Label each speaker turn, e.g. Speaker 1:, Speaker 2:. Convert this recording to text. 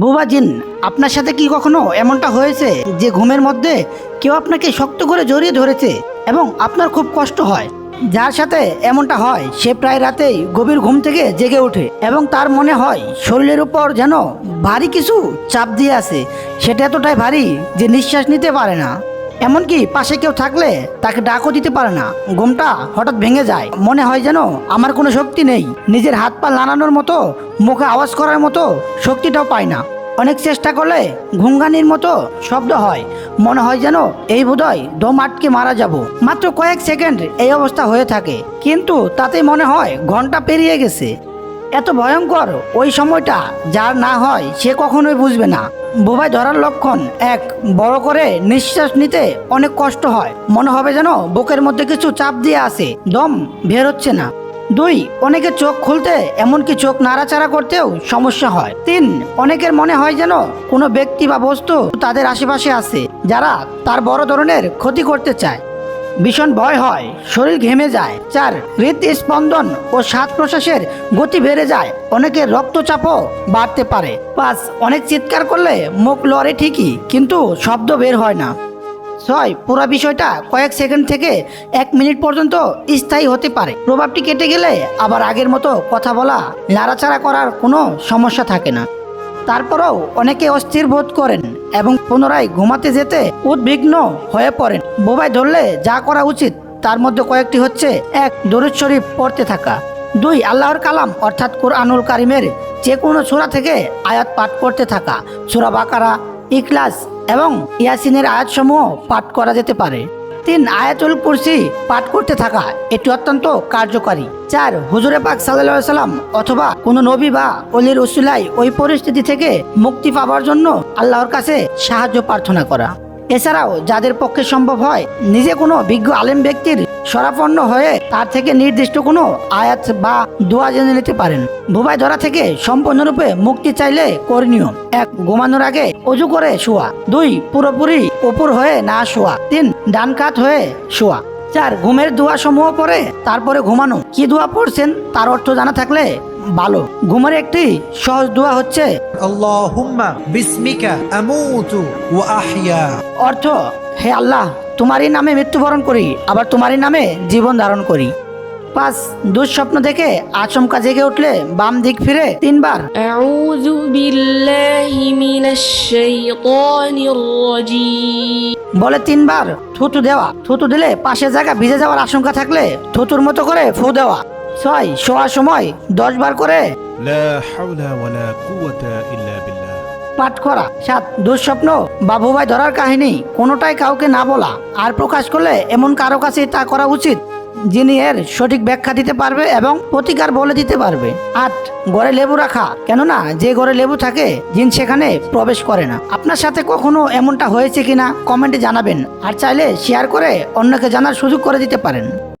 Speaker 1: বুবা জিন, আপনার সাথে কি কখনো এমনটা হয়েছে যে ঘুমের মধ্যে কেউ আপনাকে শক্ত করে জড়িয়ে ধরেছে এবং আপনার খুব কষ্ট হয়? যার সাথে এমনটা হয়, সে প্রায় রাতেই গভীর ঘুম থেকে জেগে ওঠে এবং তার মনে হয় শরীরের উপর যেন ভারী কিছু চাপ দিয়ে আছে। সেটা এতটাই ভারী যে নিঃশ্বাস নিতে পারে না। এমনকি পাশে কেউ থাকলে তাকে ডাকও দিতে পারে না। ঘুমটা হঠাৎ ভেঙে যায়। মনে হয় যেন আমার কোনো শক্তি নেই। নিজের হাত পা নাড়ানোর মতো, মুখে আওয়াজ করার মতো শক্তিটাও পায় না। অনেক চেষ্টা করলে ঘুঙ্গানির মতো শব্দ হয়। মনে হয় যেন এই বোধহয় দম আটকে মারা যাব। মাত্র কয়েক সেকেন্ড এই অবস্থা হয়ে থাকে। কিন্তু তাতে মনে হয় ঘণ্টা পেরিয়ে গেছে। এত ভয়ঙ্কর ওই সময়টা যার না হয় সে কখনোই বুঝবে না। বোবাই ধরার লক্ষণ এক, বড় করে নিঃশ্বাস নিতে অনেক কষ্ট হয়। মনে হবে যেন বুকের মধ্যে কিছু চাপ দিয়ে আসে দম বের হচ্ছে না। দুই, অনেকে চোখ খুলতে এমনকি চোখ নাড়াচাড়া করতেও সমস্যা হয়। তিন, অনেকের মনে হয় যেন কোনো ব্যক্তি বা বস্তু তাদের আশেপাশে আছে, যারা তার বড় ধরনের ক্ষতি করতে চায়। ভীষণ ভয় হয়। শরীর ঘেমে যায়, চার হৃদস্পন্দন ও শ্বাস প্রশ্বাসের গতি বেড়ে যায়। অনেকের রক্তচাপও বাড়তে পারে। পাঁচ, অনেক চিৎকার করলে মুখ লড়ে ঠিকই, কিন্তু শব্দ বের হয় না। ছয়, পুরো বিষয়টা কয়েক সেকেন্ড থেকে এক মিনিট পর্যন্ত স্থায়ী হতে পারে। প্রভাবটি কেটে গেলে আবার আগের মতো কথা বলা, নাড়াচাড়া করার কোনো সমস্যা থাকে না। তারপরেও অনেকে অস্থির বোধ করেন। এবং পুনরায় ঘুমাতে যেতে উদ্বিগ্ন হয়ে পড়েন। বোবাই ধরলে যা করা উচিত, তার মধ্যে কয়েকটি হচ্ছে, এক, দরুদ শরীফ পড়তে থাকা। দুই, আল্লাহর কালাম, অর্থাৎ কোরআনুল কারিমের যে কোনো সুরা থেকে আয়াত পাঠ করতে থাকা। সুরা বাকারা ইকলাস এবং ইয়াসিনের আয়াতসমূহ পাঠ করা যেতে পারে। তিন আয়াতুল কুরসি পাঠ করতে থাকা এটি অত্যন্ত কার্যকারী। চার, হুজুরে পাক সাল্লাহ সাল্লাম অথবা কোনো নবী বা অলির উসুলাই ওই পরিস্থিতি থেকে মুক্তি পাওয়ার জন্য আল্লাহর কাছে সাহায্য প্রার্থনা করা। এছাড়াও যাদের পক্ষে সম্ভব হয়, নিজে কোনো বিজ্ঞ আলেম ব্যক্তির সরাপন্ন হয়ে তার থেকে নির্দিষ্ট কোনো আয়াত বা দোয়া জেনে নিতে পারেন। ভুবাই ধরা থেকে সম্পূর্ণরূপে মুক্তি চাইলে করণীয়। এক, ঘুমানোর আগে অজু করে শোয়া। দুই, পুরোপুরি উপর হয়ে না শোয়া। তিন, ডান কাত হয়ে শোয়া। চার ঘুমের দোয়া সমূহ পরে তারপরে ঘুমানো। কি দোয়া পড়ছেন? তার অর্থ জানা থাকলে ভালো। ঘুমের একটি সহজ দোয়া হচ্ছে অর্থ হে আল্লাহ তোমারই নামে মৃত্যুবরণ করি আবার তোমারই নামে জীবন ধারণ করি। পাঁচ দুঃস্বপ্ন দেখে আচমকা জেগে উঠলে বাম দিক ফিরে তিনবার। বলে তিনবার থুতু দেওয়া। থুতু দিলে পাশে জায়গা ভিজে যাওয়ার আশঙ্কা থাকলে থুতুর মতো করে ফু দেওয়া। ছয় শোয়ার সময় দশ বার করে পাঠ করা। সাত দুঃস্বপ্ন বা ভুবাই ধরার কাহিনী কোনোটাই কাউকে না বলা। আর প্রকাশ করলে এমন কারও কাছে তা করা উচিত। যিনি এর সঠিক ব্যাখ্যা দিতে পারবে এবং প্রতিকার বলে দিতে পারবে। আট ঘরে লেবু রাখা। কেননা, যে ঘরে লেবু থাকে, জিন সেখানে প্রবেশ করে না। আপনার সাথে কখনো এমনটা হয়েছে কিনা, কমেন্টে জানাবেন। আর চাইলে শেয়ার করে অন্যকে জানার সুযোগ করে দিতে পারেন।